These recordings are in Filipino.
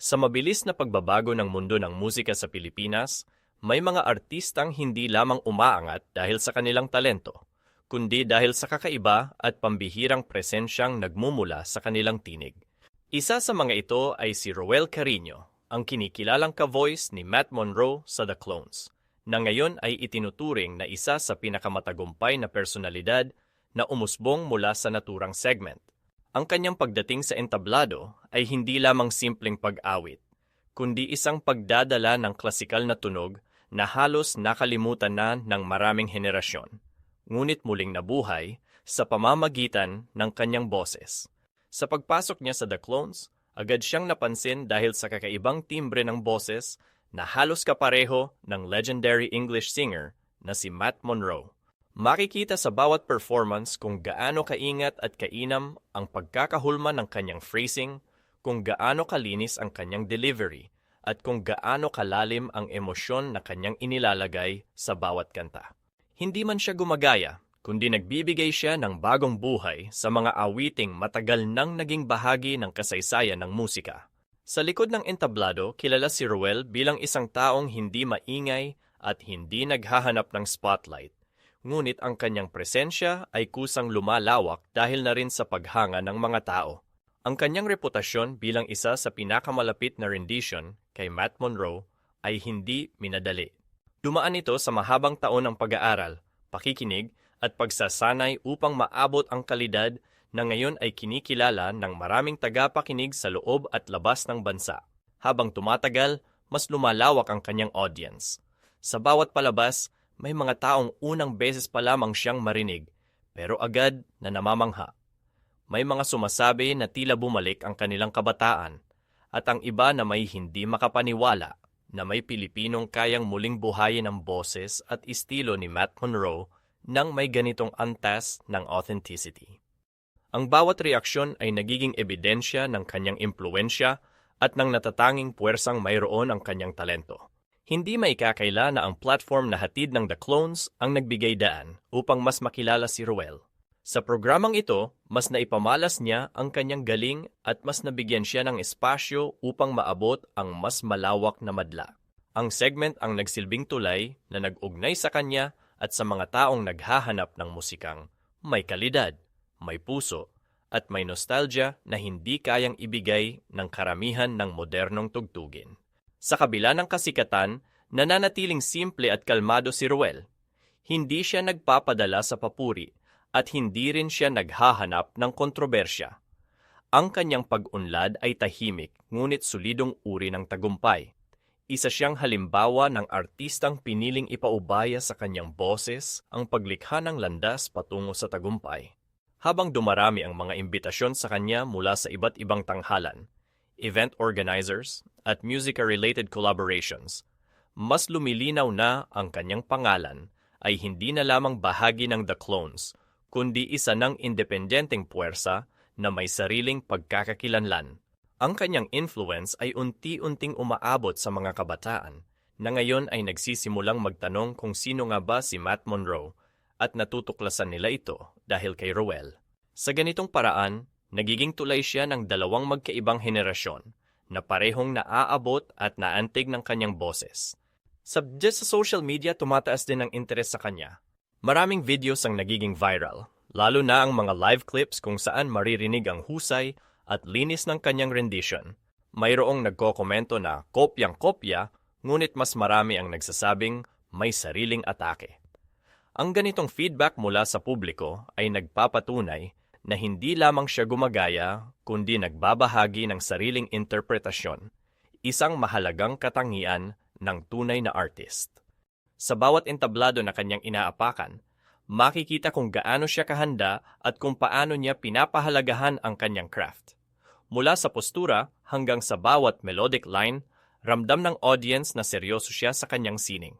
Sa mabilis na pagbabago ng mundo ng musika sa Pilipinas, may mga artistang hindi lamang umaangat dahil sa kanilang talento, kundi dahil sa kakaiba at pambihirang presensyang nagmumula sa kanilang tinig. Isa sa mga ito ay si Roel Carino, ang kinikilalang ka-voice ni Matt Monroe sa The Clones, na ngayon ay itinuturing na isa sa pinakamatagumpay na personalidad na umusbong mula sa naturang segment. Ang kanyang pagdating sa entablado ay hindi lamang simpleng pag-awit, kundi isang pagdadala ng klasikal na tunog na halos nakalimutan na ng maraming henerasyon, ngunit muling nabuhay sa pamamagitan ng kanyang boses. Sa pagpasok niya sa The Clones, agad siyang napansin dahil sa kakaibang timbre ng boses na halos kapareho ng legendary English singer na si Matt Monroe. Makikita sa bawat performance kung gaano kaingat at kainam ang pagkakahulma ng kanyang phrasing, kung gaano kalinis ang kanyang delivery, at kung gaano kalalim ang emosyon na kanyang inilalagay sa bawat kanta. Hindi man siya gumagaya, kundi nagbibigay siya ng bagong buhay sa mga awiting matagal nang naging bahagi ng kasaysayan ng musika. Sa likod ng entablado, kilala si Ruel bilang isang taong hindi maingay at hindi naghahanap ng spotlight ngunit ang kanyang presensya ay kusang lumalawak dahil na rin sa paghanga ng mga tao. Ang kanyang reputasyon bilang isa sa pinakamalapit na rendition kay Matt Monroe ay hindi minadali. Dumaan ito sa mahabang taon ng pag-aaral, pakikinig at pagsasanay upang maabot ang kalidad na ngayon ay kinikilala ng maraming tagapakinig sa loob at labas ng bansa. Habang tumatagal, mas lumalawak ang kanyang audience. Sa bawat palabas, may mga taong unang beses pa lamang siyang marinig, pero agad na namamangha. May mga sumasabi na tila bumalik ang kanilang kabataan, at ang iba na may hindi makapaniwala na may Pilipinong kayang muling buhayin ang boses at estilo ni Matt Monroe nang may ganitong antas ng authenticity. Ang bawat reaksyon ay nagiging ebidensya ng kanyang impluensya at ng natatanging puwersang mayroon ang kanyang talento. Hindi maikakaila na ang platform na hatid ng The Clones ang nagbigay daan upang mas makilala si Ruel. Sa programang ito, mas naipamalas niya ang kanyang galing at mas nabigyan siya ng espasyo upang maabot ang mas malawak na madla. Ang segment ang nagsilbing tulay na nag-ugnay sa kanya at sa mga taong naghahanap ng musikang may kalidad, may puso, at may nostalgia na hindi kayang ibigay ng karamihan ng modernong tugtugin. Sa kabila ng kasikatan, nananatiling simple at kalmado si Ruel. Hindi siya nagpapadala sa papuri at hindi rin siya naghahanap ng kontrobersya. Ang kanyang pag-unlad ay tahimik ngunit solidong uri ng tagumpay. Isa siyang halimbawa ng artistang piniling ipaubaya sa kanyang boses ang paglikha ng landas patungo sa tagumpay. Habang dumarami ang mga imbitasyon sa kanya mula sa iba't ibang tanghalan, event organizers, at musica-related collaborations, mas lumilinaw na ang kanyang pangalan ay hindi na lamang bahagi ng The Clones, kundi isa ng independenteng puwersa na may sariling pagkakakilanlan. Ang kanyang influence ay unti-unting umaabot sa mga kabataan na ngayon ay nagsisimulang magtanong kung sino nga ba si Matt Monroe at natutuklasan nila ito dahil kay Rowell. Sa ganitong paraan, nagiging tulay siya ng dalawang magkaibang henerasyon na parehong naaabot at naantig ng kanyang boses. Just sa social media, tumataas din ang interes sa kanya. Maraming videos ang nagiging viral, lalo na ang mga live clips kung saan maririnig ang husay at linis ng kanyang rendition. Mayroong nagkokomento na kopyang-kopya, ngunit mas marami ang nagsasabing may sariling atake. Ang ganitong feedback mula sa publiko ay nagpapatunay na hindi lamang siya gumagaya kundi nagbabahagi ng sariling interpretasyon, isang mahalagang katangian ng tunay na artist. Sa bawat entablado na kanyang inaapakan, makikita kung gaano siya kahanda at kung paano niya pinapahalagahan ang kanyang craft. Mula sa postura hanggang sa bawat melodic line, ramdam ng audience na seryoso siya sa kanyang sining.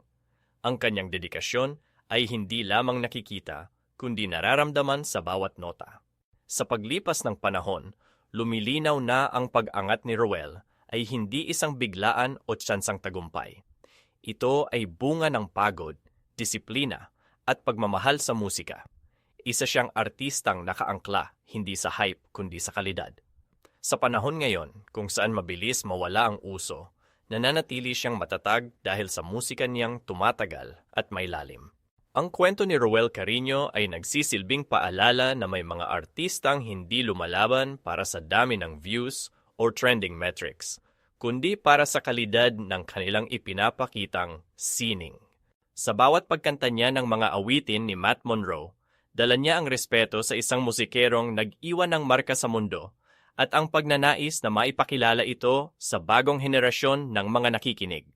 Ang kanyang dedikasyon ay hindi lamang nakikita, kundi nararamdaman sa bawat nota. Sa paglipas ng panahon, lumilinaw na ang pag-angat ni Roel ay hindi isang biglaan o tsansang tagumpay. Ito ay bunga ng pagod, disiplina, at pagmamahal sa musika. Isa siyang artistang nakaangkla hindi sa hype kundi sa kalidad. Sa panahon ngayon, kung saan mabilis mawala ang uso, nananatili siyang matatag dahil sa musika niyang tumatagal at may lalim. Ang kwento ni Roel Carino ay nagsisilbing paalala na may mga artistang hindi lumalaban para sa dami ng views or trending metrics, kundi para sa kalidad ng kanilang ipinapakitang sining. Sa bawat pagkanta niya ng mga awitin ni Matt Monroe, dala niya ang respeto sa isang musikerong nag-iwan ng marka sa mundo at ang pagnanais na maipakilala ito sa bagong henerasyon ng mga nakikinig.